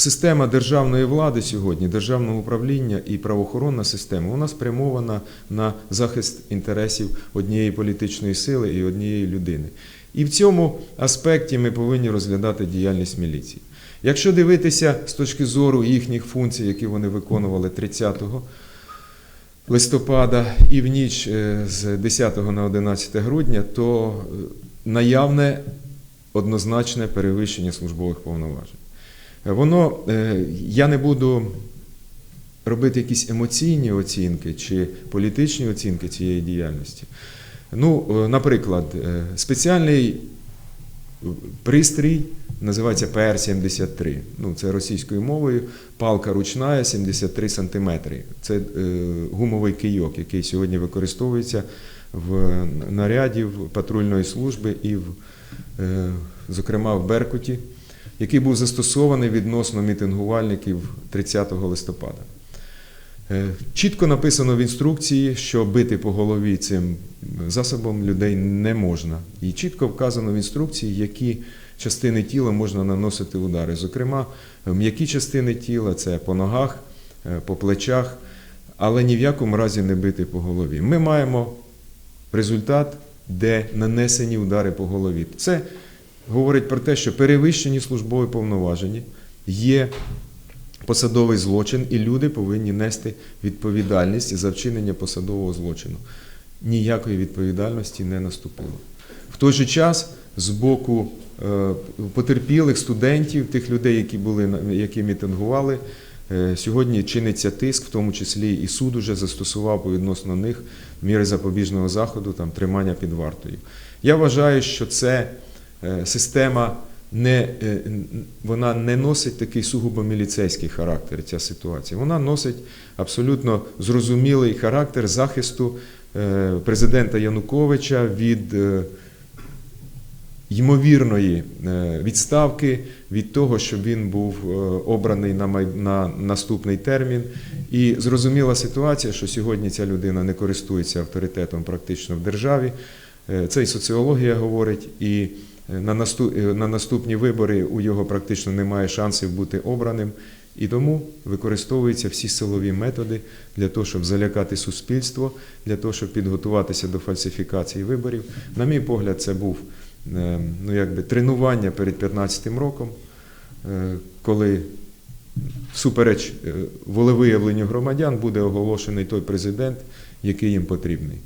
Система державної влади сьогодні, державного управління і правоохоронна система, вона спрямована на захист інтересів однієї політичної сили і однієї людини. І в цьому аспекті ми повинні розглядати діяльність міліції. Якщо дивитися з точки зору їхніх функцій, які вони виконували 30 листопада і в ніч е, з 10 на 11 грудня, то е, наявне однозначне перевищення службових повноважень. Воно, е, я не буду робити якісь емоційні оцінки чи політичні оцінки цієї діяльності. Ну, е, наприклад, е, спеціальний пристрій називається ПР-73. Ну, це російською мовою, палка ручна 73 см. Це гумовий кийок, який сьогодні використовується в нарядів патрульної служби і, в, зокрема, в Беркуті, який був застосований відносно мітингувальників 30 листопада. Е, Чітко написано в інструкції, що бити по голові цим засобом людей не можна. І чітко вказано в інструкції, які частини тіла можна наносити удари. Зокрема, м'які частини тіла це по ногах, е, по плечах, але ні в якому разі не бити по голові. Ми маємо результат, де нанесені удари по голові. Це говорить про те, що перевищені службові повноваження є посадовий злочин, і люди повинні нести відповідальність за вчинення посадового злочину. Ніякої відповідальності не наступило. В той же час з боку е, потерпілих студентів, тих людей, які були які мітингували, е, сьогодні чиниться тиск, в тому числі і суд уже застосував по відносно них міри запобіжного заходу, там тримання під вартою. Я вважаю, що це система не, е, вона не носить такий сугубо міліцейський характер, ця ситуація. Вона носить абсолютно зрозумілий характер захисту е, президента Януковича від е, ймовірної е, відставки, від того, щоб він був е, обраний на, на наступний термін. І зрозуміла ситуація, що сьогодні ця людина не користується авторитетом практично в державі. Е, Це і соціологія говорить, і е, на, наступ... е, на наступні вибори у його практично немає шансів бути обраним. І тому використовуються всі силові методи для того, щоб залякати суспільство, для того, щоб підготуватися до фальсифікації виборів. На мій погляд, це був е, ну, якби, тренування перед 15-м роком, е, коли всупереч е, волевиявленню громадян буде оголошений той президент, який їм потрібний.